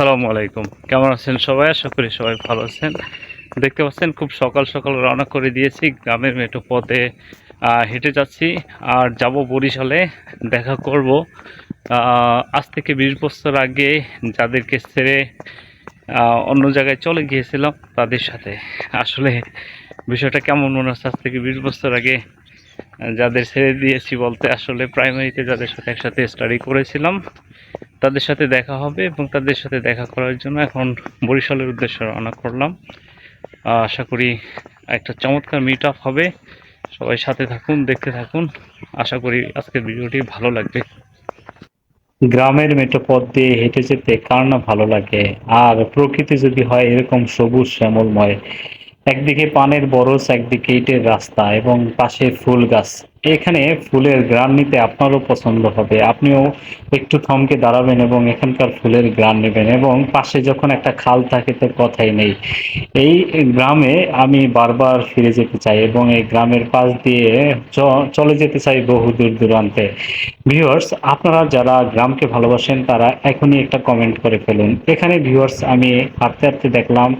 আসসালামু আলাইকুম। কেমন আছেন সবাই? আশা করি সবাই ভালো আছেন। দেখতে পাচ্ছেন খুব সকাল সকাল রওনা করে দিয়েছি গ্রামের মেঠো পথে। হেঁটে যাচ্ছি আর যাব বরিশালে। দেখা করব। আজ থেকে বিশ বছর আগে যাদেরকে ছেড়ে অন্য জায়গায় চলে গিয়েছিলাম তাদের সাথে। আসলে বিষয়টা কেমন মনে হচ্ছে আজ থেকে বিশ বছর আগে যাদের ছেড়ে দিয়েছি বলতে আসলে প্রাইমারিতে যাদের সাথে একসাথে স্টাডি করেছিলাম। তাদের সাথে দেখা হবে এবং তাদের সাথে দেখা করার জন্য এখন বরিশালের উদ্দেশ্যে রওনা করলাম। আশা করি একটা চমৎকার মিট আপ হবে। সবাই সাথে থাকুন, দেখতে থাকুন। আশা করি আজকের ভিডিওটি ভালো লাগবে। গ্রামের মেঠো পথ দিয়ে হেঁটে যেতে কার না ভালো লাগে? আর প্রকৃতি যদি হয় এরকম সবুজ শ্যামলময় একদিকে পানের বরস, একদিকে ইটের রাস্তা এবং পাশে ফুল গাছ। এখানে ফুলের গ্রান নিতে আপনারও পছন্দ হবে। আপনিও একটু থমকে দাঁড়াবেন এবং এখানকার ফুলের গ্রান নেবেন এবং পাশে যখন একটা খাল থাকে তো কথাই নেই। এই গ্রামে আমি বারবার ফিরে যেতে চাই এবং এই গ্রামের পাশ দিয়ে চলে যেতে চাই বহু দূর দূরান্তে। ভিউয়ার্স, আপনারা যারা গ্রামকে ভালোবাসেন তারা এখনই একটা কমেন্ট করে ফেলুন। এখানে ভিউয়ার্স, আমি হাঁটতে হাঁটতে দেখলাম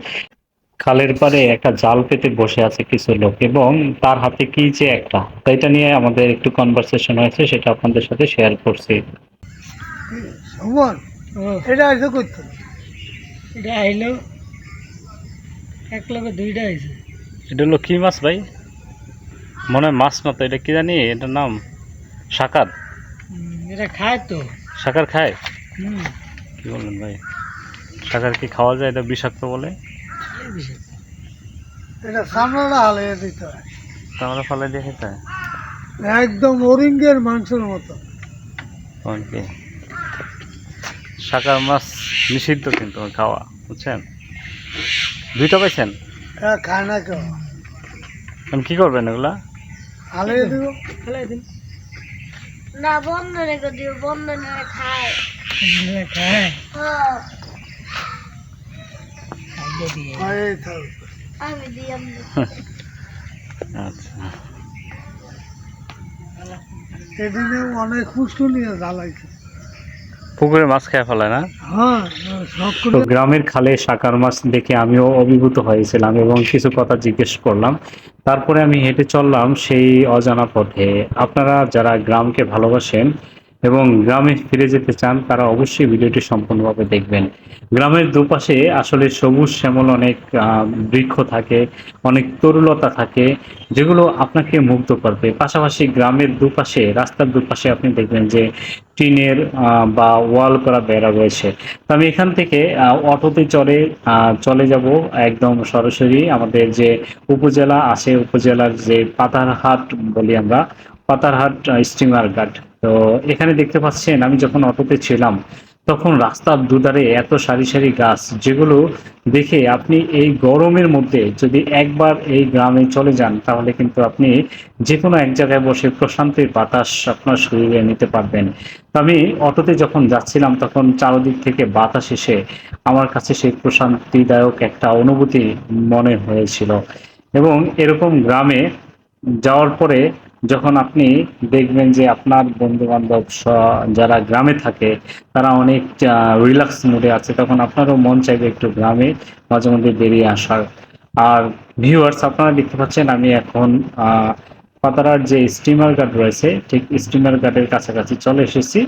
খালের পারে একটা জাল পেতে বসে আছে কিছু লোক এবং তার হাতে কি যে একটা। তো এটা নিয়ে আমাদের একটু কনভারসেশন হয়েছে সেটা আপনাদের সাথে শেয়ার করছি। এটা এসে করতো এটা আইলো এক লগে দুইটা আইছে। এটা হলো কি মাছ ভাই? মনে হয় মাছ না তো এটা কি জানি? এটার নাম শাকার এটা খায় তো। শাকার খায়? হুম। কি বললেন ভাই? শাকার কি খাওয়া যায় এটা বিষাক্ত বলে? বিষয়। এটা দিতে হয়। দিয়ে খেতে হয়? একদম ওরিঙ্গের মাংসের মতো। শাকার মাছ নিষিদ্ধ কিন্তু খাওয়া বুঝছেন? দুইটা পাইছেন? এরা খায় না কেউ। এখন কি করবেন এগুলা? দিব। দিন। না বন্ধ রেখে দিও বন্ধ না খায়। খায়? হ্যাঁ, খাইয়ে দিয়ে এই থাকবে আমি দিয়াম আচ্ছা। অনেক জ্বালাইছে। পুকুরে মাছ খেয়ে ফেলে না? হ্যাঁ তো গ্রামের খালে সাকার মাছ দেখে আমিও অভিভূত হয়েছিলাম এবং কিছু কথা জিজ্ঞেস করলাম। তারপরে আমি হেঁটে চললাম সেই অজানা পথে। আপনারা যারা গ্রামকে ভালোবাসেন এবং গ্রামে ফিরে যেতে চান, তারা অবশ্যই ভিডিওটি সম্পূর্ণভাবে দেখবেন। গ্রামের দুপাশে আসলে সবুজ শ্যামল অনেক বৃক্ষ থাকে, অনেক তরুলতা থাকে, যেগুলো আপনাকে মুগ্ধ করবে। পাশাপাশি গ্রামের দুপাশে, রাস্তার দুপাশে আপনি দেখবেন যে টিনের বা ওয়াল করা বেড়া রয়েছে। তো আমি এখান থেকে অটোতে চড়ে চলে যাব একদম সরাসরি আমাদের যে উপজেলা আছে, উপজেলার যে পাতারহাট বলি আমরা, পাতারহাট স্টিমার ঘাট। তো এখানে দেখতে পাচ্ছেন, আমি যখন অটোতে ছিলাম, তখন রাস্তার দুধারে এত সারি সারি গাছ, যেগুলো দেখে আপনি এই গরমের মধ্যে যদি একবার এই গ্রামে চলে যান, তাহলে কিন্তু আপনি যে কোনো এক জায়গায় বসে প্রশান্তির বাতাস আপনার শরীরে নিতে পারবেন। তো আমি অটোতে যখন যাচ্ছিলাম, তখন চারদিক থেকে বাতাস এসে আমার কাছে সেই প্রশান্তিদায়ক একটা অনুভূতি মনে হয়েছিল। এবং এরকম গ্রামে যাওয়ার পরে যখন আপনি দেখবেন যে আপনার বন্ধু বান্ধব যারা গ্রামে থাকে, তারা অনেক রিল্যাক্স মুডে আছে, তখন আপনারও মন চাইবে একটু গ্রামে মাঝে মধ্যে বেরিয়ে আসার। আর ভিউয়ার্স আপনারা দেখতে পাচ্ছেন আমি এখন পাতারার যে স্টিমার গার্ড রয়েছে, ঠিক স্টিমার গার্ডের কাছাকাছি চলে এসেছি।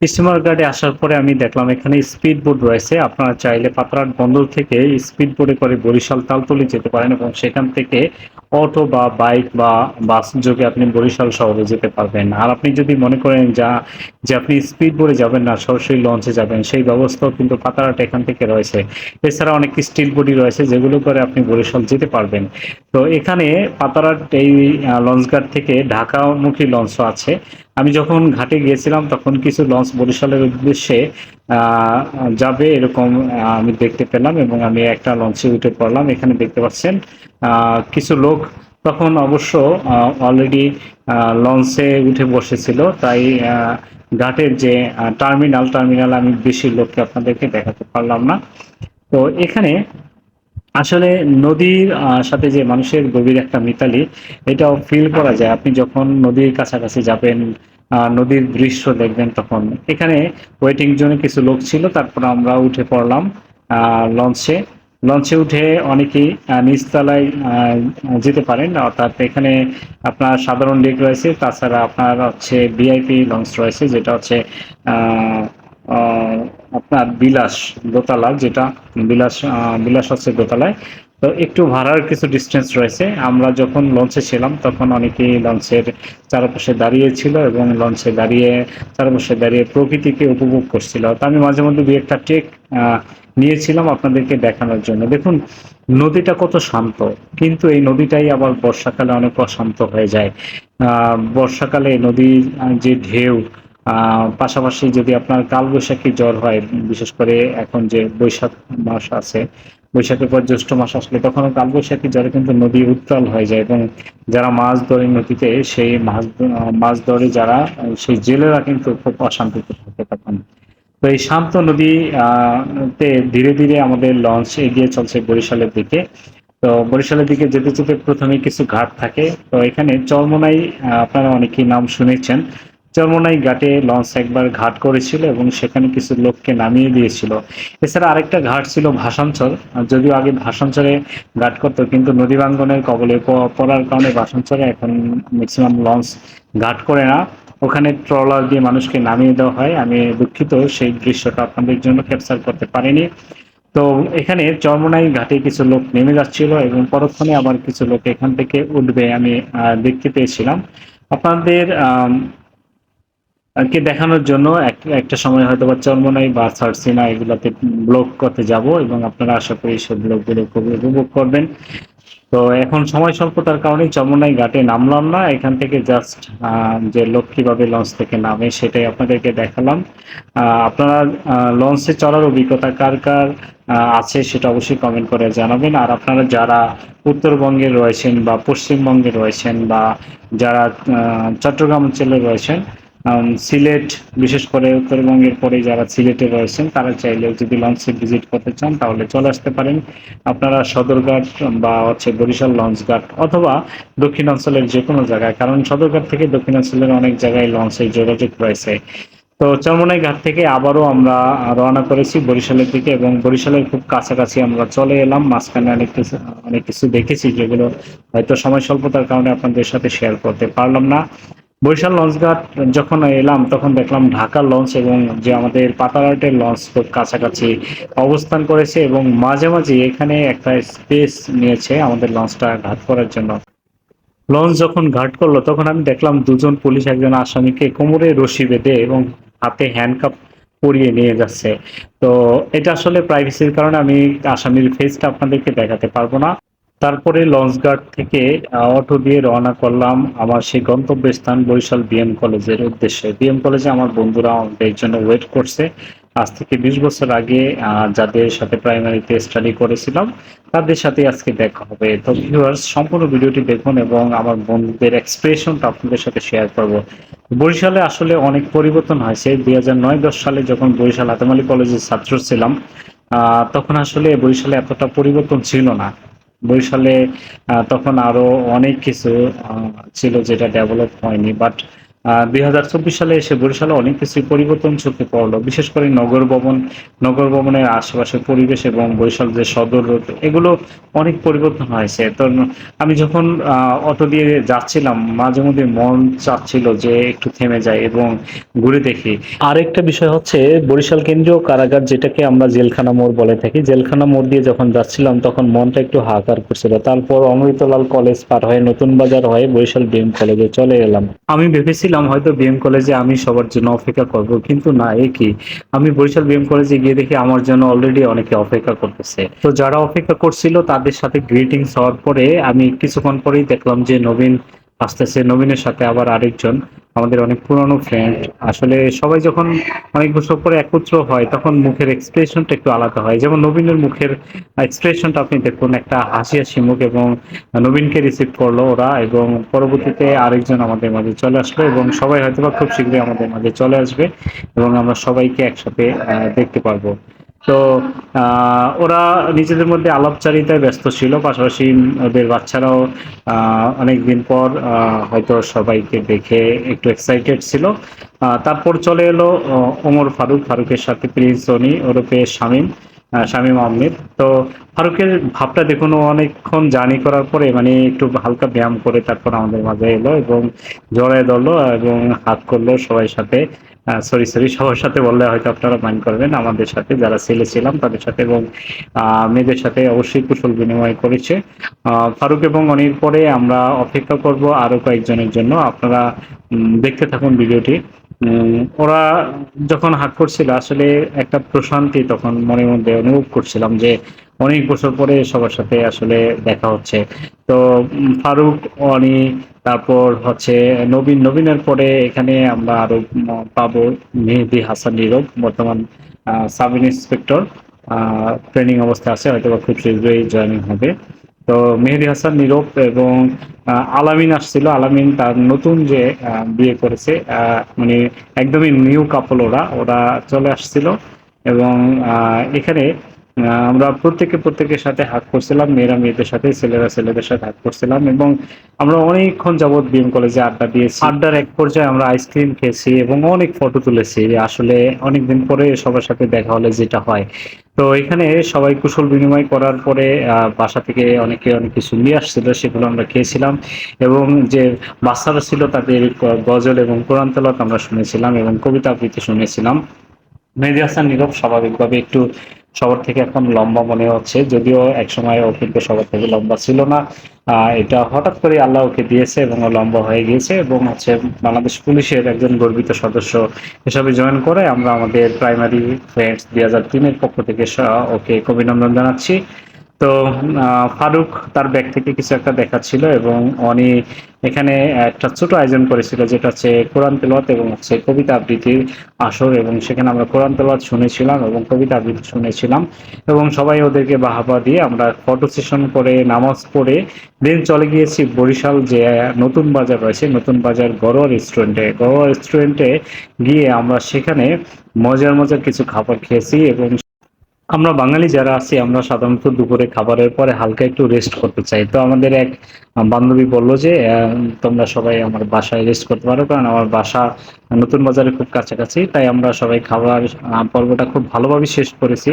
স্টিমার গার্ডে আসার পরে আমি দেখলাম এখানে স্পিড বোট রয়েছে, আপনারা চাইলে পাতরাট বন্দর থেকে স্পিড বোটে করে বরিশাল, তালতলি যেতে পারেন এবং সেখান থেকে অটো বা বাইক বা বাস যোগে আপনি বরিশাল শহরে যেতে পারবেন। আর আপনি যদি মনে করেন যা, যে আপনি স্পিড বোর্ডে যাবেন না, সরাসরি লঞ্চে যাবেন, সেই ব্যবস্থাও কিন্তু পাতারাট এখান থেকে রয়েছে। এছাড়া অনেক স্টিল বডি রয়েছে, যেগুলো করে আপনি বরিশাল যেতে পারবেন। তো এখানে পাতারাট এই লঞ্চ লঞ্চঘাট থেকে ঢাকামুখী লঞ্চও আছে। আমি যখন ঘাটে গিয়েছিলাম, তখন কিছু লঞ্চ বরিশালের উদ্দেশ্যে যাবে এরকম আমি দেখতে পেলাম এবং আমি একটা লঞ্চে উঠে পড়লাম। এখানে দেখতে পাচ্ছেন কিছু লোক তখন অবশ্য অলরেডি লঞ্চে উঠে বসেছিল। তাই ঘাটের যে টার্মিনাল টার্মিনাল আমি বেশি লোককে আপনাদেরকে দেখাতে পারলাম না। তো এখানে আসলে নদীর সাথে যে মানুষের গভীর একটা মিতালি, এটাও ফিল করা যায়। আপনি যখন নদীর কাছাকাছি যাবেন নদীর দৃশ্য দেখবেন তখন। এখানে ওয়েটিং জোনে কিছু লোক ছিল, তারপর আমরা উঠে পড়লাম লঞ্চে লঞ্চে উঠে অনেকেই নিচতলায় যেতে পারেন। অর্থাৎ এখানে আপনার সাধারণ ডেক রয়েছে, তাছাড়া আপনার হচ্ছে ভিআইপি লঞ্চ রয়েছে, যেটা হচ্ছে আপনার বিলাস দোতলা যেটা বিলাস বিলাস হচ্ছে দোতলায়। তো একটু ভাড়ার কিছু ডিস্টেন্স রয়েছে। আমরা যখন লঞ্চে ছিলাম, তখন অনেকেই লঞ্চের চারপাশে দাঁড়িয়ে ছিল এবং লঞ্চে দাঁড়িয়ে, চারপাশে দাঁড়িয়ে প্রকৃতিকে উপভোগ করছিল। তো আমি মাঝে মধ্যে দু একটা টেক নিয়েছিলাম আপনাদেরকে দেখানোর জন্য। দেখুন, নদীটা কত শান্ত, কিন্তু এই নদীটাই আবার বর্ষাকালে অনেক অশান্ত হয়ে যায়। বর্ষাকালে নদীর যে ঢেউ পাশাপাশি যদি আপনার কালবৈশাখী জ্বর হয় বিশেষ করে এখন যে বৈশাখ মাস আছে বৈশাখের পর জ্যৈষ্ঠ মাস আসলে তখন কালবৈশাখী জ্বরে কিন্তু নদী উত্তাল হয়ে যায় এবং যারা মাছ ধরে নদীতে সেই মাছ মাছ ধরে যারা সেই জেলেরা কিন্তু খুব অশান্তিতে থাকে তখন। তো এই শান্ত নদী আহ, তে ধীরে ধীরে আমাদের লঞ্চ এগিয়ে চলছে বরিশালের দিকে। তো বরিশালের দিকে যেতে যেতে প্রথমে কিছু ঘাট থাকে। তো এখানে চরমোনাই আপনারা অনেকেই নাম শুনেছেন। চরমোনাই ঘাটে লঞ্চ একবার ঘাট করেছিল এবং সেখানে কিছু লোককে নামিয়ে দিয়েছিল। এছাড়া আরেকটা ঘাট ছিল ভাষাঞ্চল যদিও আগে ভাষাঞ্চলে ঘাট করতো, কিন্তু নদী ভাঙ্গনের কবলে পড়ার কারণে ভাষাঞ্চলে এখন ম্যাক্সিমাম লঞ্চ ঘাট করে না। ওখানে ট্রলার দিয়ে মানুষকে নামিয়ে দেওয়া হয়। আমি দুঃখিত, সেই দৃশ্যটা আপনাদের জন্য ক্যাপচার করতে পারিনি। তো এখানে চরমনাই ঘাটে কিছু লোক নেমে যাচ্ছিল এবং পরক্ষণে আবার কিছু লোক এখান থেকে উঠবে আমি দেখতে পেয়েছিলাম। আপনাদের কে দেখানোর জন্য এক- একটা সময় হয়তো বা চরমনাই বা সার্সিনা এগুলোতে ব্লগ করতে যাব এবং আপনারা আশা করি সেই ব্লগগুলো খুব উপভোগ করবেন। তো এখন সময় স্বল্পতার কারণে চরমনাই ঘাটে নামলাম না। এখান থেকে জাস্ট যে লোক কীভাবে লঞ্চ থেকে নামে সেটাই আপনাদেরকে দেখালাম। আপনারা লঞ্চে চড়ার অভিজ্ঞতা কার কার আছে সেটা অবশ্যই কমেন্ট করে জানাবেন। আর আপনারা যারা উত্তরবঙ্গে রয়েছেন বা পশ্চিমবঙ্গে রয়েছেন বা যারা চট্টগ্রাম অঞ্চলে রয়েছেন সিলেট, বিশেষ করে উত্তরবঙ্গের পরে যারা সিলেটে রয়েছেন, তারা চাইলেও যদি লঞ্চে ভিজিট করতে চান, তাহলে চলে আসতে পারেন। আপনারা সদরঘাট বা হচ্ছে বরিশাল লঞ্চ ঘাট অথবা দক্ষিণাঞ্চলের যে কোনো জায়গায়, কারণ সদরঘাট থেকে দক্ষিণাঞ্চলের অনেক জায়গায় লঞ্চের যোগাযোগ রয়েছে। তো চরমনাই ঘাট থেকে আবারও আমরা রওনা করেছি বরিশালের দিকে এবং বরিশালের খুব কাছাকাছি আমরা চলে এলাম। মাঝখানে অনেক কিছু অনেক কিছু দেখেছি যেগুলো হয়তো সময় স্বল্পতার কারণে আপনাদের সাথে শেয়ার করতে পারলাম না। বরিশাল লঞ্চঘাট যখন এলাম, তখন দেখলাম ঢাকা লঞ্চ এবং যে আমাদের পাতারহাটের লঞ্চ খুব কাছাকাছি অবস্থান করেছে এবং মাঝে মাঝে এখানে একটা স্পেস নিয়েছে আমাদের লঞ্চটা ঘাট করার জন্য। লঞ্চ যখন ঘাট করল, তখন আমি দেখলাম দুজন পুলিশ, একজন আসামিকে কোমরে রশি বেঁধে এবং হাতে হ্যান্ডকাপ পরিয়ে নিয়ে যাচ্ছে। তো এটা আসলে প্রাইভেসির কারণে আমি আসামির ফেসটা আপনাদেরকে দেখাতে পারব না। তারপরে লঞ্চঘাট থেকে অটো দিয়ে রওনা করলাম আমার সেই গন্তব্যস্থান বরিশাল বিএম কলেজের উদ্দেশ্যে। বিএম কলেজে আমার বন্ধুরা আমাদের জন্য ওয়েট করছে। আজ থেকে বিশ বছর আগে যাদের সাথে প্রাইমারিতে স্টাডি করেছিলাম, তাদের সাথে আজকে দেখা হবে। তো ভিউয়ার্স সম্পূর্ণ ভিডিওটি দেখুন এবং আমার বন্ধুদের এক্সপ্রেশনটা আপনাদের সাথে শেয়ার করব। বরিশালে আসলে অনেক পরিবর্তন হয়েছে। দুই হাজার নয় দশ সালে যখন বরিশাল হাতেমালি কলেজের ছাত্র ছিলাম তখন আসলে বরিশালে এতটা পরিবর্তন ছিল না। বরিশালে তখন আরও অনেক কিছু ছিল যেটা ডেভেলপ হয়নি বাট দুই হাজার চব্বিশ সালে এসে বরিশালে অনেক কিছু পরিবর্তন চোখে পড়ল। বিশেষ করে নগর ভবন, নগর ভবনের আশেপাশের পরিবেশ এবং বরিশাল যে সদর রোড, এগুলো অনেক পরিবর্তন হয়েছে। তো আমি যখন অটো দিয়ে যাচ্ছিলাম, মাঝে মধ্যে মন চাচ্ছিল যে একটু থেমে যায় এবং ঘুরে দেখি। আরেকটা বিষয় হচ্ছে, বরিশাল কেন্দ্রীয় কারাগার যেটাকে আমরা জেলখানা মোড় বলে থাকি, জেলখানা মোড় দিয়ে যখন যাচ্ছিলাম, তখন মনটা একটু হাহাকার করছিল। তারপর অমৃতলাল কলেজ পার হয়ে নতুন বাজার হয়ে বরিশাল বিএম কলেজে চলে এলাম। আমি ভেবেছিলাম হয়তো বিএম কলেজে আমি সবার জন্য অপেক্ষা করব, কিন্তু না, এ কি? আমি বরিশাল বিএম কলেজে গিয়ে দেখি আমার জন্য অলরেডি অনেকে অপেক্ষা করতেছে। তো যারা অপেক্ষা করছিল, তাদের সাথে গ্রিটিংস হওয়ার পরে আমি কিছুক্ষণ পরেই দেখলাম যে নবীন আসতেছে, নবীনের সাথে আবার আরেকজন। আমাদের অনেক পুরনো ফ্রেন্ড আসলে সবাই যখন অনেক বছর পরে একত্র হয়, তখন মুখের এক্সপ্রেশনটা একটু আলাদা হয়। যেমন নবীনের মুখের এক্সপ্রেশনটা আপনি দেখুন, একটা হাসি হাসি মুখ এবং নবীনকে রিসিভ করল ওরা এবং পরবর্তীতে আরেকজন আমাদের মাঝে চলে আসলো এবং সবাই হয়তো খুব শীঘ্রই আমাদের মাঝে চলে আসবে এবং আমরা সবাইকে একসাথে দেখতে পারব। তো ওরা নিজেদের মধ্যে আলাপচারিতায় ব্যস্ত ছিল, পাশাপাশি ওদের বাচ্চারাও অনেক দিন পর হয়তো সবাইকে দেখে একটু এক্সাইটেড ছিল। তারপর চলে এলো ওমর ফারুক, ফারুকের সাথে প্রিন্স সনি ওরফে শামীম শামীম আহমেদ। তো ফারুকের ভাবটা দেখুন অনেকক্ষণ জার্নি করার পরে মানে একটু হালকা ব্যায়াম করে তারপর আমাদের মাঝে এলো এবং জড়ায় ধরলো এবং হাত করল সবাই সাথে। সরি সরি সবার সাথে বললে হয়তো আপনারা মাইন্ড করবেন। আমাদের সাথে যারা ছেলে ছিলাম, তাদের সাথে এবং মেয়েদের সাথে অবশ্যই কুশল বিনিময় করেছে। ফারুক এবং অনির পরে আমরা অপেক্ষা করব আরও কয়েকজনের জন্য। আপনারা দেখতে থাকুন ভিডিওটি। ওরা যখন হাত করছিল আসলে একটা প্রশান্তি তখন মনের মধ্যে অনুভব করছিলাম যে, অনেক বছর পরে সবার সাথে আসলে দেখা হচ্ছে। তো ফারুক, অনি তারপর হচ্ছে নবীন, নবীনের পরে এখানে আমরা আরও পাবো মেহেদি হাসান নীরব, বর্তমান সাব ইন্সপেক্টর। ট্রেনিং অবস্থায় আছে হয়তো খুব শীঘ্রই জয়েনিং হবে। তো মেহেদি হাসান নীরব এবং আলামিন আসছিল। আলামিন তার নতুন যে বিয়ে করেছে মানে একদমই নিউ কাপল ওরা ওরা চলে আসছিল। এবং এখানে আমরা প্রত্যেকে প্রত্যেকের সাথে হাত করছিলাম, মেয়েরা মেয়েদের সাথে, ছেলেরা ছেলেদের সাথে হাত করছিলাম এবং আমরা অনেকক্ষণ যাবৎ বিএম কলেজে আড্ডা দিয়েছি। আড্ডার এক পর্যায়ে আমরা আইসক্রিম খেয়েছি এবং অনেক ফটো তুলেছি। আসলে অনেকদিন পরে সবার সাথে দেখা হলে যেটা হয়। তো এখানে সবাই কুশল বিনিময় করার পরে বাসা থেকে অনেকে অনেক কিছু নিয়ে আসছিল, সেগুলো আমরা খেয়েছিলাম এবং যে বাচ্চারা ছিল তাদের গজল এবং কোরআন আমরা শুনেছিলাম এবং কবিতা আবৃত্তি শুনেছিলাম। মেহেদি হাসান নীরব স্বাভাবিকভাবে একটু সবার থেকে এখন লম্বা মনে হচ্ছে। যদিও একসময় ও কিন্তু সবার থেকে লম্বা ছিল না। এটা হঠাৎ করে আল্লাহ ওকে দিয়েছে এবং ও লম্বা হয়ে গিয়েছে এবং হচ্ছে বাংলাদেশ পুলিশের একজন গর্বিত সদস্য হিসাবে জয়েন করে আমরা আমাদের প্রাইমারি ফ্রেন্ডস দুই হাজার তিনের পক্ষ থেকে ওকে অভিনন্দন জানাচ্ছি। তো ফারুক তার ব্যাগ থেকে কিছু একটা দেখাচ্ছিল এবং অনি এখানে একটা ছোট আয়োজন করেছিল, যেটা হচ্ছে কোরআন তেলাওয়াত এবং হচ্ছে কবিতা আবৃত্তির আসর এবং সেখানে আমরা কোরআন তেলাওয়াত শুনেছিলাম এবং কবিতা আবৃত্তি শুনেছিলাম এবং সবাই ওদেরকে বাহাবা দিয়ে আমরা ফটো সেশন করে, নামাজ পড়ে দেন চলে গিয়েছি বরিশাল যে নতুন বাজার রয়েছে, নতুন বাজার গড়োয়া রেস্টুরেন্টে গড়োয়া রেস্টুরেন্টে গিয়ে আমরা সেখানে মজার মজার কিছু খাবার খেয়েছি এবং আমরা বাঙালি যারা আছি, আমরা সাধারণত দুপুরে খাবারের পরে হালকা একটু রেস্ট করতে চাই। তো আমাদের এক বান্ধবী বলল যে তোমরা সবাই আমার বাসায় রেস্ট করতে পারো, কারণ আমার বাসা নতুন বাজারে খুব কাছাকাছি, তাই আমরা সবাই খাবার পর্বটা খুব ভালোভাবে শেষ করেছি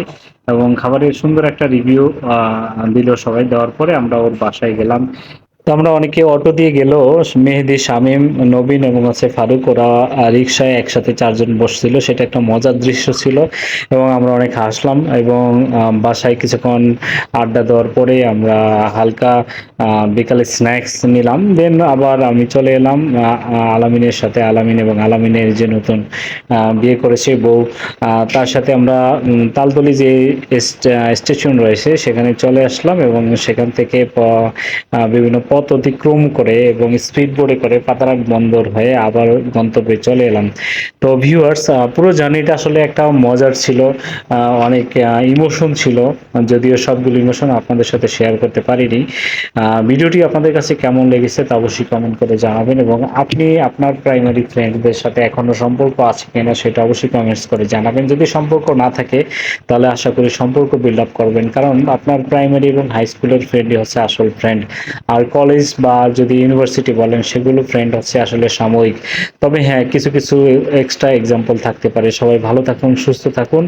এবং খাবারের সুন্দর একটা রিভিউ দিল সবাই। দেওয়ার পরে আমরা ওর বাসায় গেলাম। তো আমরা অনেকে অটো দিয়ে গেল, মেহেদি, শামীম, নবীন এবং আছে ফারুক। ওরা রিক্সায় একসাথে চারজন বসছিল, সেটা একটা মজার দৃশ্য ছিল এবং আমরা অনেক হাসলাম এবং বাসায় কিছুক্ষণ আড্ডা দেওয়ার পরে আমরা হালকা বিকালে স্ন্যাক্স নিলাম। দেন আবার আমি চলে এলাম আলামিনের সাথে। আলামিন এবং আলামিনের যে নতুন বিয়ে করেছে বউ তার সাথে আমরা তালতলি যে স্টেশন রয়েছে সেখানে চলে আসলাম এবং সেখান থেকে বিভিন্ন পথ অতিক্রম করে এবং স্পিড বোর্ডে করে পাতারাক বন্দর হয়ে আবার গন্তব্যে চলে এলাম। তো ভিউয়ার্স পুরো জার্নিটা আসলে একটা মজার ছিল অনেক ইমোশন ছিল, যদিও সবগুলো ইমোশন আপনাদের সাথে শেয়ার করতে পারিনি। ভিডিওটি আপনাদের কাছে কেমন লেগেছে তা অবশ্যই কমেন্ট করে জানাবেন এবং আপনি আপনার প্রাইমারি ফ্রেন্ডদের সাথে এখনও সম্পর্ক আছে কিনা সেটা অবশ্যই কমেন্টস করে জানাবেন। যদি সম্পর্ক না থাকে, তাহলে আশা করি সম্পর্ক বিল্ড আপ করবেন। কারণ আপনার প্রাইমারি এবং হাই স্কুলের ফ্রেন্ডই হচ্ছে আসল ফ্রেন্ড আর কলেজ বা যদি ইউনিভার্সিটি বলেন, সেগুলো ফ্রেন্ড হচ্ছে আসলে সাময়িক। তবে হ্যাঁ কিছু কিছু এক্সট্রা এক্সাম্পল থাকতে পারে। সবাই ভালো থাকুন, সুস্থ থাকুন।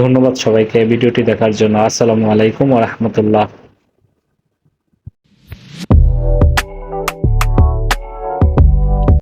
ধন্যবাদ সবাইকে ভিডিওটি দেখার জন্য। আসসালামু আলাইকুম রাহমাতুল্লাহ।